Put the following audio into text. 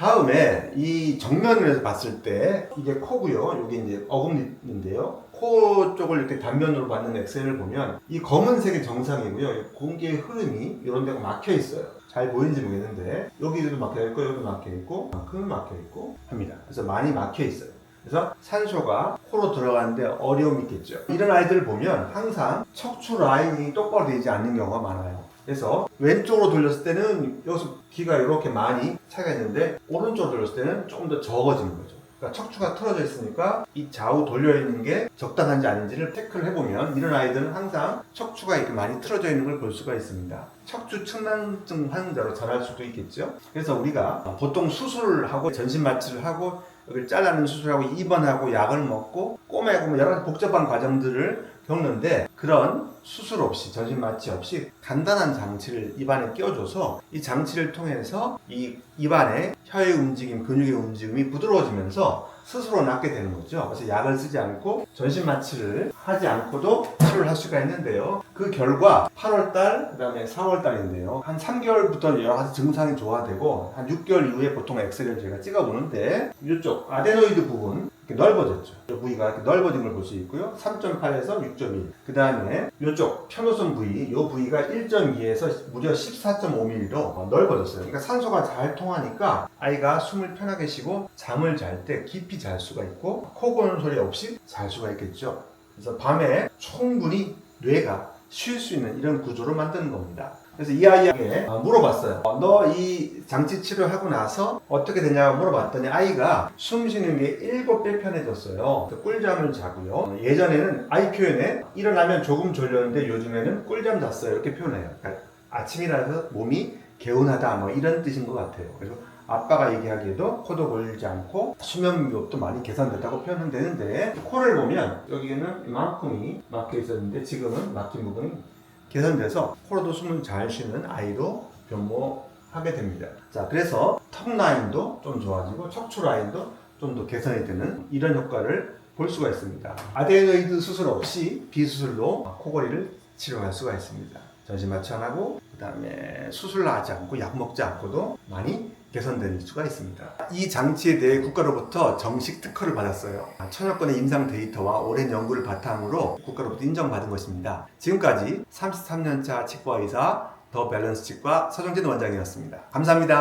다음에 이 정면에서 봤을 때 이게 코고요. 여기 이제 어금니인데요. 코 쪽을 이렇게 단면으로 받는 엑스레이를 보면 이 검은색이 정상이고요. 이 공기의 흐름이 이런 데가 막혀 있어요. 잘 보이는지 모르겠는데 여기도 막혀 있고 여기도 막혀 있고 만큼 막혀 있고 합니다. 그래서 많이 막혀 있어요. 그래서 산소가 코로 들어가는데 어려움이 있겠죠. 이런 아이들을 보면 항상 척추 라인이 똑바로 되지 않는 경우가 많아요. 그래서 왼쪽으로 돌렸을 때는 여기서 귀가 이렇게 많이 차가 있는데 오른쪽으로 돌렸을 때는 조금 더 적어지는 거죠. 그러니까 척추가 틀어져 있으니까 이 좌우 돌려 있는 게 적당한지 아닌지를 체크를 해보면 이런 아이들은 항상 척추가 이렇게 많이 틀어져 있는 걸 볼 수가 있습니다. 척추 측만증 환자로 자랄 수도 있겠죠. 그래서 우리가 보통 수술을 하고 전신 마취를 하고 여기를 잘라내는 수술하고 입원하고 약을 먹고 꼬매고 뭐 여러 가지 복잡한 과정들을 겪는데 그런 수술 없이 전신 마취 없이 간단한 장치를 입안에 끼워줘서 이 장치를 통해서 이 입안의 혀의 움직임, 근육의 움직임이 부드러워지면서 스스로 낫게 되는 거죠. 그래서 약을 쓰지 않고 전신 마취를 하지 않고도 치료를 할 수가 있는데요. 그 결과 8월달, 그 다음에 4월달인데요. 한 3개월부터 여러 가지 증상이 좋아되고 한 6개월 이후에 보통 엑스레이를 제가 찍어보는데 이쪽 아데노이드 부분 이렇게 넓어졌죠. 이 부위가 이렇게 넓어진 걸 볼 수 있고요. 3.8에서 6.1. 그 다음에 이쪽 편호선 부위, 이 부위가 1.2에서 무려 14.5mm로 넓어졌어요. 그러니까 산소가 잘 통하니까 아이가 숨을 편하게 쉬고 잠을 잘 때 깊이 잘 수가 있고 코 고는 소리 없이 잘 수가 있겠죠. 그래서 밤에 충분히 뇌가 쉴 수 있는 이런 구조로 만드는 겁니다. 그래서 이 아이에게 어, 물어봤어요. 너 이 장치 치료하고 나서 어떻게 되냐고 물어봤더니 아이가 숨 쉬는 게 일곱 배 편해졌어요. 그래서 꿀잠을 자고요. 어, 예전에는 아이 표현에 일어나면 조금 졸렸는데 요즘에는 꿀잠 잤어요. 이렇게 표현해요. 그러니까 아침이라서 몸이 개운하다 뭐 이런 뜻인 것 같아요. 그리고 아빠가 얘기하기에도 코도 골지 않고 수면 위협도 많이 개선됐다고 표현은 되는데 코를 보면 여기는 이만큼이 막혀 있었는데 지금은 막힌 부분이 개선돼서 코로도 숨을 잘 쉬는 아이로 변모하게 됩니다. 자, 그래서 턱 라인도 좀 좋아지고 척추 라인도 좀 더 개선이 되는 이런 효과를 볼 수가 있습니다. 아데노이드 수술 없이 비수술로 코골이를 치료할 수가 있습니다. 전신 마취 안 하고 그다음에 수술 하지 않고 약 먹지 않고도 많이 개선될 수가 있습니다. 이 장치에 대해 국가로부터 정식 특허를 받았어요. 천여 건의 임상 데이터와 오랜 연구를 바탕으로 국가로부터 인정받은 것입니다. 지금까지 33년차 치과 의사 더 밸런스 치과 서정진 원장이었습니다. 감사합니다.